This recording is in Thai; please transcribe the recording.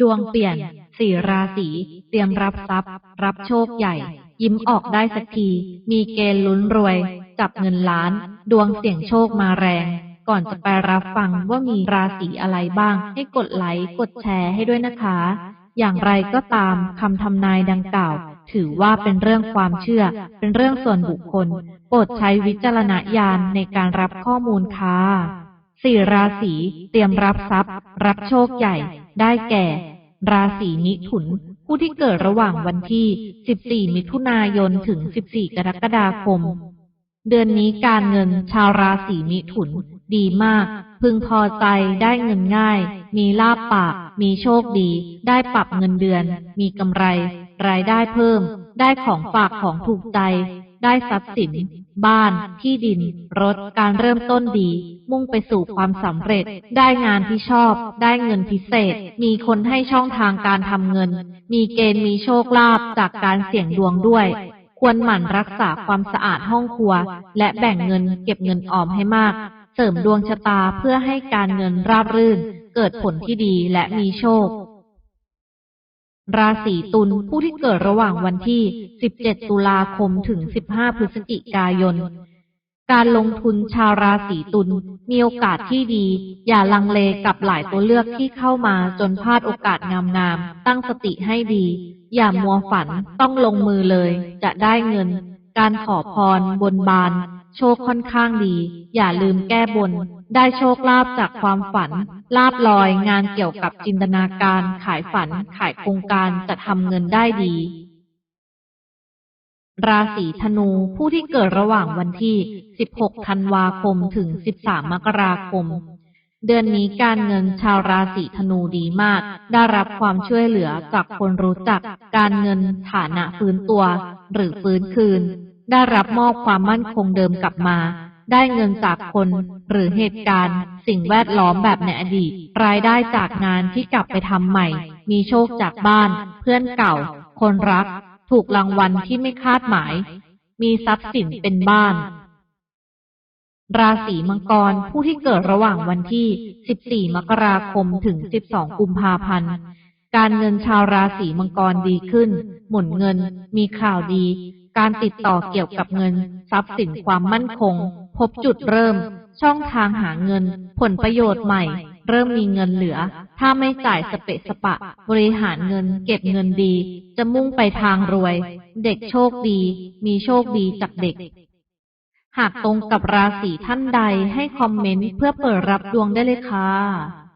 ดวงเปลี่ยน สี่ราศี เตรียมรับทรัพย์ รับโชคใหญ่ ยิ้มออกได้สักที มีเกณฑ์ลุ้นรวย จับเงินล้าน ดวงเสี่ยงโชคมาแรง ก่อนจะไปรับฟังว่ามีราศีอะไรบ้าง ให้กดไลค์ กดแชร์ให้ด้วยนะคะ อย่างไรก็ตามคำทำนายดังกล่าว ถือว่าเป็นเรื่องความเชื่อ เป็นเรื่องส่วนบุคคล โปรดใช้วิจารณญาณในการรับข้อมูลค่ะสี่ราศีเตรียมรับทรัพย์ รับโชคใหญ่ ได้แก่ ราศีมิถุน ผู้ที่เกิดระหว่างวันที่ 14 มิถุนายนถึง 14 กรกฎาคม เดือนนี้การเงินชาวราศีมิถุนดีมาก พึงพอใจได้เงินง่าย มีลาบปาก มีโชคดี ได้ปรับเงินเดือน มีกำไร รายได้เพิ่ม ได้ของฝากของถูกใจ ได้ทรัพย์สิน บ้าน ที่ดิน รถ การเริ่มต้นดี มุ่งไปสู่ความสำเร็จ ได้งานที่ชอบ ได้เงินพิเศษ มีคนให้ช่องทางการทำเงิน มีเกณฑ์มีโชคลาภจากการเสี่ยงดวงด้วย ควรหมั่นรักษาความสะอาดห้องครัว และแบ่งเงินเก็บเงินออมให้มาก เสริมดวงชะตาเพื่อให้การเงินราบรื่น เกิดผลที่ดีและมีโชค ราศีตุลผู้ที่เกิดระหว่างวันที่ 17 ตุลาคมถึง 15 พฤศจิกายน การลงทุนชาวราศีตุลมีโอกาสที่ดี อย่าลังเลกับหลายตัวเลือกที่เข้ามาจนพลาดโอกาสงามๆ ตั้งสติให้ดี อย่ามัวฝันต้องลงมือเลย จะได้เงิน การขอพรบนบาน โชคค่อนข้างดี อย่าลืมแก้บน ได้โชคลาภจากความฝัน ลาบลอยงานเกี่ยวกับจินตนาการ ขายฝัน ขายโครงการจะทำเงินได้ดี ราศีธนูผู้ที่เกิดระหว่างวันที่ 16 ธันวาคมถึง 13 มกราคมเดือนนี้การเงินชาวราศีธนูดีมาก ได้รับความช่วยเหลือจากคนรู้จัก การเงินฐานะฟื้นตัว หรือฟื้นคืน ได้รับมอบความมั่นคงเดิมกลับมา ได้เงินจากคนหรือเหตุการณ์ สิ่งแวดล้อมแบบในอดีต รายได้จากงานที่กลับไปทำใหม่ มีโชคจากบ้าน เพื่อนเก่า คนรัก ถูกรางวัลที่ไม่คาดหมาย มีทรัพย์สินเป็นบ้านราศีมังกรผู้ที่เกิดระหว่างวันที่ 14 มกราคมถึง 12 กุมภาพันธ์ การเงินชาวราศีมังกรดีขึ้น หมุนเงิน มีข่าวดี การติดต่อเกี่ยวกับเงิน ทรัพย์สินความมั่นคง พบจุดเริ่ม ช่องทางหาเงิน ผลประโยชน์ใหม่ เริ่มมีเงินเหลือ ถ้าไม่จ่ายสเปะสปะ บริหารเงิน เก็บเงินดี จะมุ่งไปทางรวย เด็กโชคดี มีโชคดีจากเด็ก หากตรงกับราศีท่านใดให้คอมเมนต์เพื่อเปิดรับดวงได้เลยค่ะ